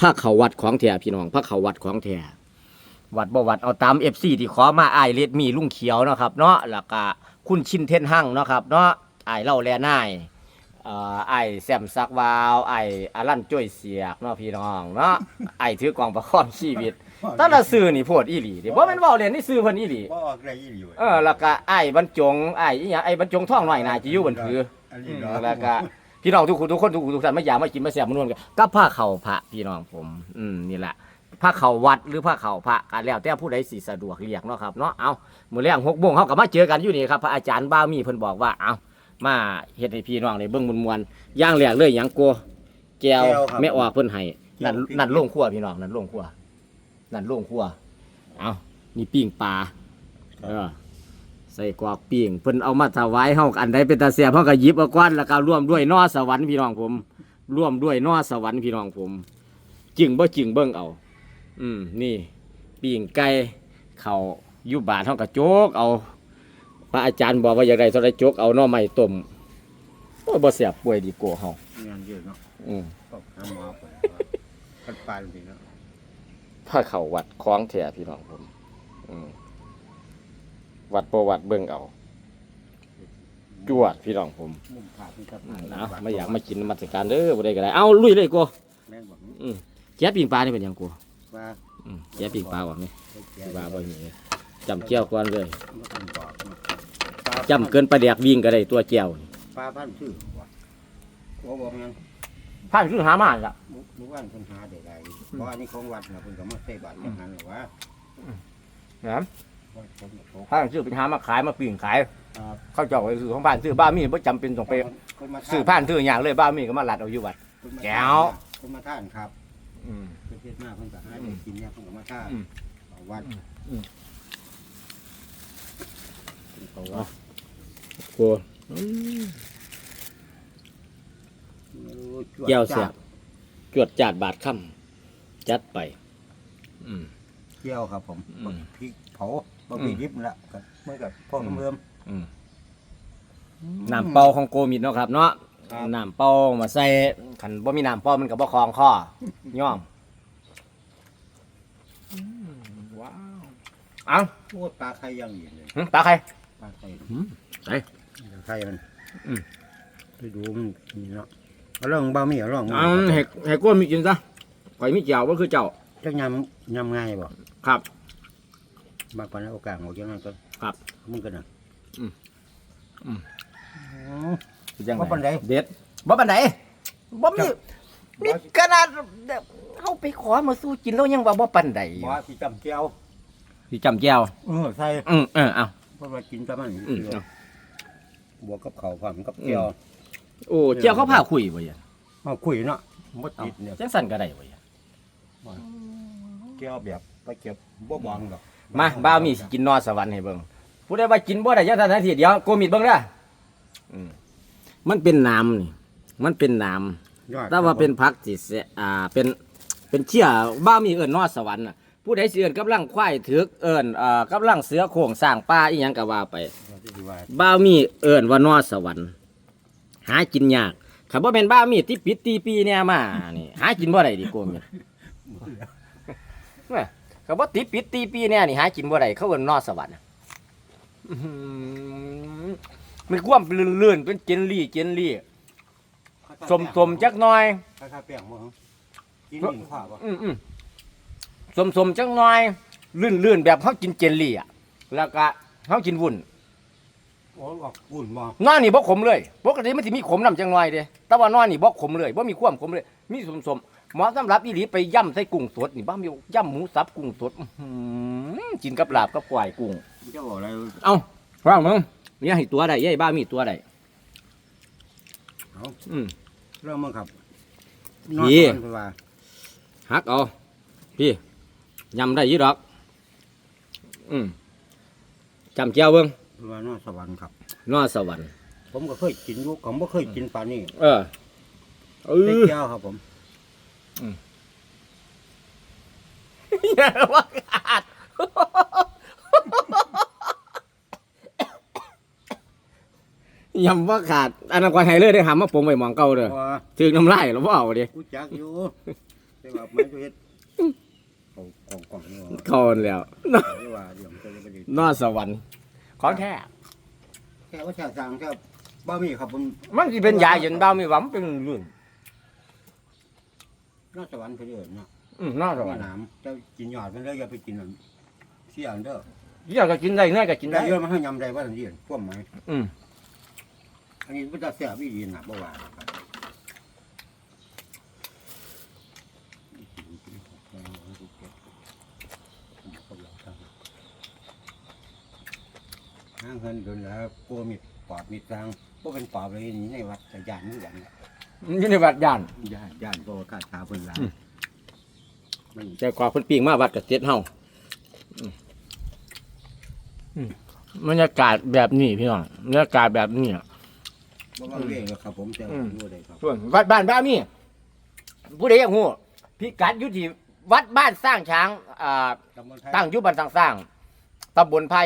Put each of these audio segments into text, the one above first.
พระเขาวัดของแท้พี่น้องพระเขาวัดของแท้วัดบ่วัดเอาตาม FC ที่ขอมาอ้ายเลดมีลุงเขียวเนาะครับเนาะแล้วก็คุณชินเทนหั่งเนาะครับเนาะอ้ายเล่าแลนายเอ่ออ้ายแซมซักวาวอ้ายอารันจ้วยเสียกเนาะพี่น้องเนาะอ้ายถือกองประคองชีวิตแตั้งแต่ซื้อนี่โพดอีหลีเดิบ่แม่นเว้าเล่นนี่ซื้อเพิ่นอีหลีบ่ออกได้ยี่อยู่เออแล้วก็ไอ้บรรจงไอ้อีหยังไอ้บรรจงท่องหน่อยน่าจะอยู่บนถืออันอืนี้มเนาะแล้วก็ พี่น้องทุกคนทุกคนทุกคนทุกท่านมาอยากมากินมาแซ่บมานวนกันกับผ้าเข่าพระพี่น้องผม อืมนี่แหละผ้าเข่าวัดหรือผ้าเข่าพระกันแล้วแต่ผู้ใดสิสะดวกเรียกเนาะครับเนาะเอามื้อแรง6โมงเฮาก็มาเจอกันอยู่นี่ครับพระอาจารย์บ้ามีเพิ่นบอกว่าเอามาเฮ็ดให้พี่น้องได้เบิ่งมวนๆอย่างแรกเลยหยังกลัวแก้วแม่ออกเพิ่นให้นั่นนั่นโรงครัวพี่น้องนั่นโรงครัวนั่นโรงครัวเอานี่ปิ้งปลาเออใส่กวากปิ่งเพิ่นเอามาถวายเฮาอันใดเป็นตาเสียบเฮาก็หยิบเอาก้อนแล้วก็ร่วมด้วยนอสวรรค์พี่น้องผมร่วมด้วยนอสวรรค์พี่น้องผมจึงบ่จึงเบิ่งเอา อืมนี่ปิ่งไก่เขาอยู่บ้านเฮาก็โจกเอาพระอาจารย์บอกว่าอยากได้เท่าไรโจกเอาหน่อไม้ต้มโอ้ยบ่เสียบป่วยดีกว่าเฮางานเยอะเนาะอืมก็หาหมอไปกันปานสิเนาะพระเขาวัดคล้องแท้พี่น้องผม อืม วัดประวัติเบิ่งเอา จวดพี่น้องผมมุมผาที่ครับอืมเอาไม่อยากมากินนมาสการเด้อบ่ได้ก็ได้ เอาลุยเลยกูแม่นบอกอืมแจ๊บปิงปลานี่เป็นหยังกูว่าอืมแจ๊บปิงปลาบ่แม่แก่ปลาบ่มีจำเจียวก่อนเลยมันเป็นบอกเนาะจำเกินปลาแดกวิ่งก็ได้ตัวเจียวนี่ปลาพันธุ์ชื่อว่าโอ้บอกยังผ่านคือหามาละมุมุวันเพิ่นหาได้ได้เพราะอันนี้ของวัดนะเพิ่นก็มาใส่บาตรจังหันหรอวะ นะ ว่าผมก็โตผ่านซื้อไปหามาขายมาปิ่งขาย ครับเขาเจ้าไปซื้อของบ้านซื้อบ้ามีบ่จำเป็นต้องไปเพิ่นมาซื้อผ่านซื้อหยังเลยบ้ามีก็มาลัดเอาอยู่วัดเพิ่นมาแก้วเพิ่นมาท่านครับอืมเพิ่นเฮ็ดมาเพิ่นก็หาได้กินเนี่ยเพิ่นก็มาท่านอืม เอาวัดอืมเพิ่นก็ว่ากูเจียวเสียบ จวดจาดบาดค่ำจัดไป อืม เจียวครับ ผมอืม พริกเผาบะหมี่ดิบนั่นละก็เหมื่อนกับพ่อคำเริ่ม อืมน้ำเปล่าของโกมิดเนาะครับเนาะครับ น้ำเปล่ามาใส่ขันบ่มีน้ำเปล่ามันก็บ่คลองคอย่อมว้าวเอ้าโอ้ปลาไข่ย่างอยู่เลยหึตาใคร ปลาไข่ใส่ไข่มันอืม ไปดูมันนี่เนาะเอาลองบะหมี่เอาลองเอ้าให้ให้โกมิดกินซะข่อยมีเจียวบ่คือเจ้า จะยำยำง่ายบ่ครับบางปานเอากลางออกอย่างนั้นก็ครับมึงก็น่ะอืมอืม อ๋อ จังบ่ปานใด เด็ดบ่ปานใดบ่มีนี่ขนาดเฮาไปขอมาสู้กินแล้วยังว่าบ่ปานใดบ่สิจำเจียวสิจำแจ่วเออใส่อืมเออเอา เพราะว่ากินกับมันอืมเอาบวกกับข้าวพร้อมกับเจียวโอ้เจียวเขาพาคุยบ่ยันมาคุยเนาะบ่ติดเนี่ยจังสั่นก็ได้บ่ยัน เจียวแบบไปเก็บบ่บองดอกมาบ้าวมีสิกินนอสวรรค์ให้เบิ่งผู้ใดว่ากินบ่ได้ยังทันทีเดียวโกมิดเบิ่งเด้ออืมมันเป็นน้ำนี่มันเป็นน้ำยอดแต่ว่าเป็นผักที่เสอ่าเป็นเป็นเชี่ยบ้าวมีเอิ้นนอสวรรค์น่ะผู้ใดสิเอิ้นกำลังควายถึกเอิ้นเอ่อกำลังเสือโคร่งสร้างป่าอีหยังก็ว่าไปว่าบ้าวมีเอิ้นว่านอสวรรค์ หากินยากถ้าบ่แม่นบ้าวมีที่ปิดตีปีเนี่ยมานี่หากินบ่ได้ดิโกมิดแม่ เขาบอกติดปิดตีปีเนี่ยนี่หากินบ่ได้เขาเอิ้นนอสวรรค์น่ะอื้อหือมีความลื่นๆเป็นเจนลี่เจนลี่สมสมๆจักหน่อยคล้ายๆแป้งบ่ฮะกินหนึ่งข้าวบ่อืมอืมสมสมๆจักหน่อยลื่นๆแบบเขากินเจนลี่อะ แล้วก็เขากินวุ้นโอ้ออกอุ่นบ่นอนนี่บ่ขมเลยปกติมันสิมีขมนำจังหน่อยเด้แต่ว่านอนนี่บ่ขมเลยบ่มีความขมเลย มีสมสมๆเหมาะสำหรับอีหลีไปย่ำใส่กุ้งสดนี่บ้ามีย่ำหมูสับกุ้งสดอื้อหือกินกับลาบกับกวายกุ้ง เจ้าบอกอะไรเอาฟังมึงเนี่ยให้ตัวใดยัยบ้ามีตัวใดเอาอืม เริ่มมั้งครับพี่นอนก่อนว่าหักเอาพี่ยำได้อยี่ดอก อืมจำเจ้าเบิ้งว่านอนสวรรค์ครับ นอสวรรค์ผมก็เคยกินอยู่ผมบ่เคยกินปลานี่เออเอเต็อเจ้าครับผม อย่าว่าขาดยำว่าขาด อันนั้นกว่าไฮเลอร์ได้หามาปมไว้หมองเก่าเด้อว่าถึงน้ำลายแล้วว่าเอาดิกูจักอยู่ไปแต่ว่ามันจะเฮ็ดเอากล่องกล่องนี่ว่าคอนแล้วเรียกว่าเดี๋ยวมันจะไปดูนอสวรรค์ของแท้แค่ว่าแค่สั่งแค่บ่มีครับผมมันสิเป็นยาเย็นเบามีหวังเป็นลื่น นอกสวรรค์ไปเรื่อยเนาะอืมนอสวรรค์น้ำเจ้ากินยอดมันเลยอย่าไปกินมันเสี่ยงเด้ออยากจะกินได้เนื้อก็กินได้ได้เยอะมาให้ยำได้ว่าทันทีพวกไหมอืมอันนี้มันจะเสียวิธีนะบ่ว่าครับห้างเงินโดนแล้วกลัวมีปอบมีทางพวกเป็นปอบเลยนี่ในวัดแต่ยานนี่หวัง อยู่ในวัดย่านยานยานโตกาตาเพิ่นลาอืมมันใจกว่าเพิ่นปีงมาวัดกับเจ็ดเฮาอืมอืมบรรยากาศแบบนี้พี่น้องบรรยากาศแบบนี้อะ บ่ว่าเวงหรอกครับ ผมแต่อืมรู้ได้ครับ ส่วนวัดบ้านบ้ามีผู้ใดอยากฮู้พิกัดอยู่ที่วัดบ้านสร้างช้างอ่าตำบลไทยตั้งอยู่บ้านสร้างสร้างตำบลไผ่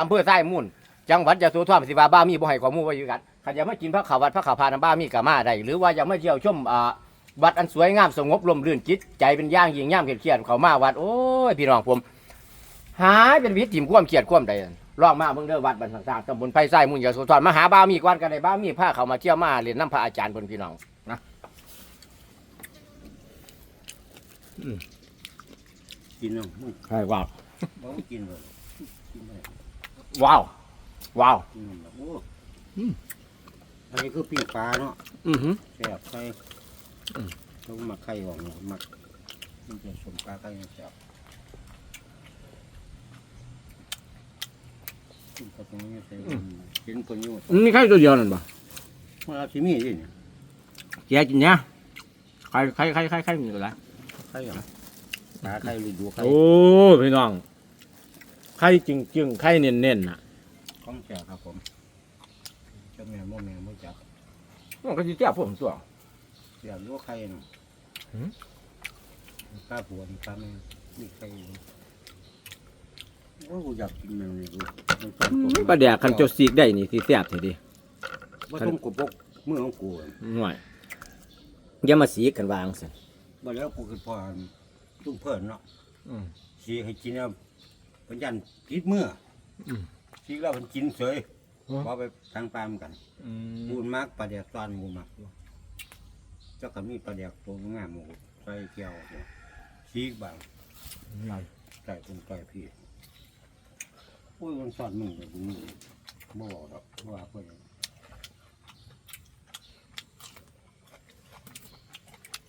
อำเภอไส้มุ่น จังหวัดยะโสธรสิว่าบ้ามีบ่ให้ข้อมูลไว้อยู่กัน ขันอยากมากินพระขาววัดพระขาวพาน้ำบ้ามีก็มาได้หรือว่าอยากมาเที่ยวชมอ่าวัดอันสวยงามสงบลมรื่นจิตใจเป็นย่างยิงย่ามเครียดๆเขามาวัดโอ้ยพี่น้องผม หายเป็นวิถีความเครียดความใดนั่นลองมาเบิ่งเด้อวัดบ้านสร้างสร้างตำบลไผ่ไส้มุ่นยะโสธรมาหาบ้ามีกวนกันได้บ้ามีพาเขามาเที่ยวมาเรียนน้ำพระอาจารย์เพิ่นพี่น้องนะกินเนาะมันใช่ว้าวบ่กินเลยกินได้ว้าวว้าว กินแบบโอ้ อืมอันนี้คือปิ้งปลาเนาะอือหือ แซ่บไข่อืม ต้องมาไข่ออกเนาะมักมันจะสมปลาไข่แซ่บกินกับตรงนี้ใส่กินคนอยู่มันมีไข่ตัวเดียวนั่นปะมันอาชิมีดิเนี่ยแกกินเนี้ยไข่ไข่ไข่ไข่ไข่มีอะไรไข่เหรอปลาไข่หรือดูไข่โอ้พี่น้องไข่จริงจริงๆไข่เน้นๆน่ะ ของแซ่บครับผมเจ้าแม่โมแม่โมจักมันก็จะเจ้าพวกผมตัวแซ่บรู้ไข่เนาะหืม ปลาผัวนี่ปลาแม่มีไข่อยู่โอ้กูอยากกินแมวนี่กูมันต้มกบปลาแดกคันเจ้าซีกได้นี่สิแซ่บทีเดีว่าต้มกบปกมือของกูอะหน่อยอย่ามาสีกันวางสิบ่แล้วกูคือพอตุ้มเพิ่นเนาะ อืม สีให้กินแล้วเพิ่นยันติดมืออม สีแล้วเพิ่นกินเฉย อ๋อบ่ไปทางปามกันอืกูมากปลาแดกตอนกูมักอยู่เจ้าก็มีปลาแดกตัวงามหมูใส่เกี่ยวเนี่ยสีกบางมใส่ตรงใต้พี่โอ้ยมันสอนมึงเลยกูมึงบ่บอกดอกว่าเพิ่น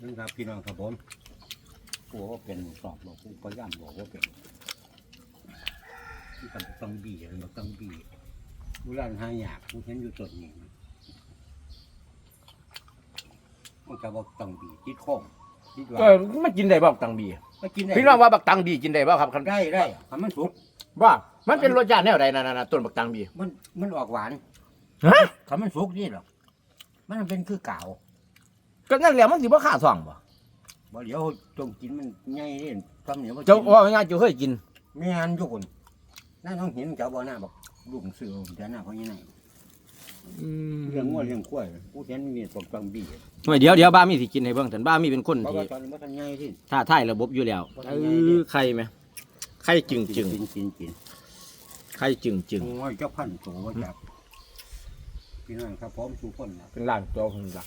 นั่นครับพี่น้องครับผมกูว่าเป็นสอบบอกกูพยายามบอกว่าเป็นที่ต้องต้องบีอะไรมาต้องบี บุรันหายากกูเห็นอยู่ต้นนี้มันจะบอกต้องบีจิตโค้งจิตว่าก็มันกินได้บ่บักตังบีก็กินได้พี่น้องว่าบักตังบีกินได้บ่ครับคันได้ได้ทำมันสุกว่ามันเป็นรสชาติแนวใดนั่นๆๆต้นบักตังบีมันมันออกหวานฮะทำมันสุกนี่หรอกมันเป็นคือเก่าก็นั่นแหละมันสิบ่ขาท้องบ่บ่เดี๋ยวจงกินมันใหญ่เด่นทำเหนียวบ่เจ้าว่าง่ายๆเจ้าเคยกินไม่งานทุกคน น่าต้องเห็นเจ้าบ่หน้าบอกลูกเสือเดี๋ยวหน้าเขายังไงเรื่องงัวเรื่องกล้วยกูเห็นมีตกต้องบีเฮ้ยเดี๋ยวเดี๋ยวบ้ามีสิกินให้เบิ่งฉันบ้ามีเป็นคนเพราะที่ว่าตอนนี้มันทันใหญ่ที่ท่าทายระบบอยู่แล้วเออไข่ไหมไข่จึงจึงกินกินกินไข่จึงจึงโอ้ยเจ้าพันธุ์โตว่าจับพี่น้องครับพร้อมทุกคนนะเป็นล้านตัวคนละ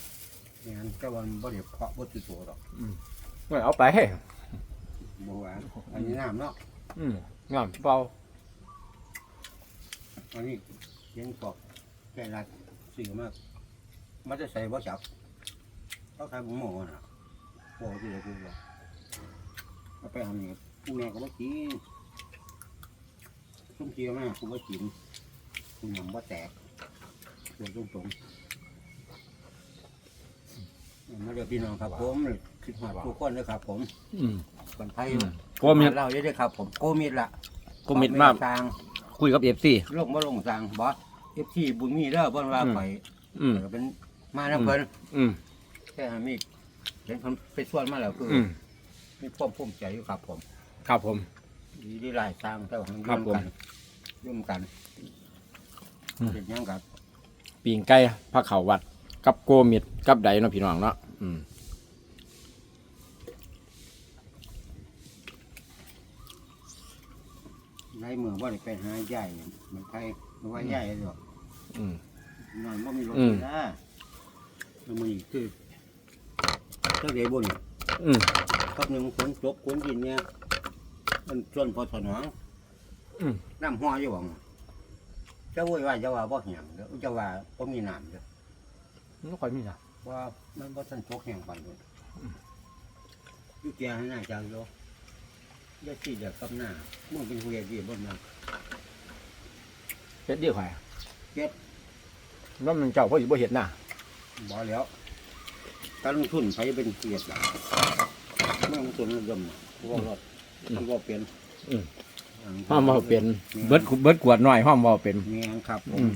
ไม่งั้นเจ้าวันบ่ได้เพาะบ่ติดตัวหรอกไม่เอาไปให้บ่ว่าอันนี้น้ำเนาะอืมงามเปล่า อันนี้เย็นกอกแก่รัดสื่อมาก มันจะใส่บ่จับเขาขายบุ้งหม้อน่ะโอ้ที่เดี๋ยวกูบอกเอาไปทำนี่กูแม่ก็บ่กินซุ่มเชียวมากกูบ่กินกูยำบ่แตกตัวตรงตรงๆมาเดี๋ยวพี่น้องครับผมคิดหอดทุกคนเลยครับ ผมอืมคนไทยโกมิดเราเยอะเลยครับ ผมโกมิดละโกมิดมากสร้าง คุยกับเอฟซี ลงบ่ลงสร้างบอสเอฟซีบุญมีเด้อเพิ่นว่าอืมไปอืมเออเป็นมาแล้วเพิ่นอืม แค่หามีเห็นเพิ่นไปส่วนมาแล้วคืออืม มีความภูมิใจอยู่ครับผมครับผม ดีดีหลายสร้างแต่ว่าร่ครัวบมผมกันร่วมกันอืม เป็นหยังกับ ปีงไก่พระเขาวัด กับโกมิดกับไดเนาะพี่น้องเนาะอืม ในเมืองว่าได้ไปหาใหญ่มันใครมันว่าใหญ่เลยหรอกอืม นอนว่ามีรถอืม นะแล้วมันอีกคือเจ้าเดียบุญอืมครับหนึ่งฝนตกฝนดินเนี่ยมันส่วนพอสนองอืม น้ำหัวอยู่หวังเจ้าโว้ยว่าเจ้าว่าบ่แห้งเด้อเจ้าว่าบ่มีน้ำเด้อไม่ค่อยมีนะว่ามันบ่ทันตกแห้งปานนี้อยู่แก่ให้หน้าจังโยอ ย่าสิเดี๋ยวกับหน้ามึงเป็นผู้ใหญ่ดีบ่มาเฮ็ดดีกว่าเฮ็ดแล้วมันเจ้าพ่อสิบ่เฮ็ดน่ะบ่แล้วการลงทุนไผเป็นเกียรติล่ะเมื่อลงทุนมันย่อมน่ะว่ารอดมันบ่เป็นห้อมบ่เป็น เบิดเบิดขวดน้อยห้อมบ่เป็นแม่นครับผอืมม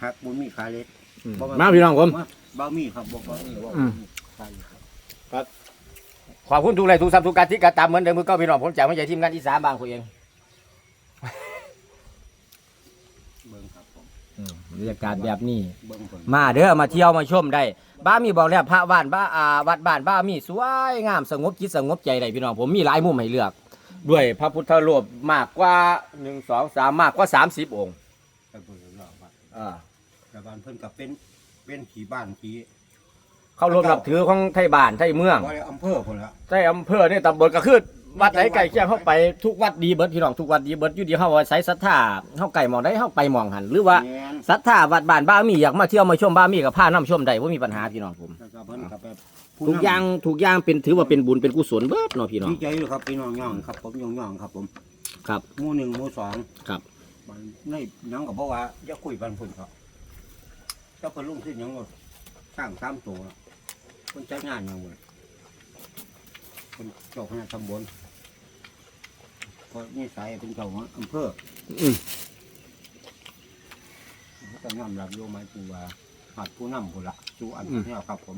ผักบ่มีขายเล็กอืมมาพี่น้องผมบ่มีครับบ่บ่มีว่าอืมขายครับ ขอบคุณทุกไลค์ทุกซับทุกการที่การตามเหมือนเดิมมือก้าพี่น้องผมจากไม่ใช่ทีมงานอีสานบางคนเองเบิ่งครับผมบรรยากาศแบบนี้ เบิ่งผลมาเด้อมาเที่ยวมาชมได้ บ้ามีบอกแล้วพระบ้านบ้าอาวัดบ้านบ้ามีสวยงามสงบจิตสงบใจได้พี่น้องผมมีหลายมุมให้เลือก ด้วยพระพุทธรูปมากกว่าหนึ่งสองสามมากกว่าสามสิบองค์ไปเบิ่งรอบวัดอ่าแต่บ้านเพิ่นก็เป็นเป็นขี่บ้านขี่ เขารวมนับถือของไทยบ้านไทยเมืองบ่ได้อำเภอพุ่นละไทยอำเภอนี่ตำบลก็คือวัดไหนไก่เคียงเข้าไปทุกวัดดีเบิดพี่น้องทุกวัดดีเบิดอยู่ดีเฮาว่าใส่ศรัทธาเฮาไก่มองได้เฮาไปมองหัน หรือว่าแม่นศรัทธาวัดบ้านบ้ามีอยากมาเที่ยวมาชมบ้ามีกับพาน้ำชมได้บ่มีปัญหาพี่น้องผมแล้วก็เพิ่นก็ไปผู้ทุกอย่างทุกอย่างเป็นถือว่าเป็นบุญเป็นกุศลเบิดเนาะพี่น้อง ดีใจอยู่ครับพี่น้องย่องครับผมย่องย่องครับผมครับหมู่หนึ่งหมู่สองครับ มันในหยังก็บอกว่าอย่าคุยบ้านเพิ่นครับเจ้าเพิ่นลงที่หยังก็สร้างตามตัว เพิ่นจัดงานหยังบ่เพิ่นเจ้าคณะตำบลก็นี่สายเป็นเจ้าของอำเภออืมก็ยอมรับโยมไม้ปูว่าหัดผู้นำผู้ละสู่อันนี้ครับผม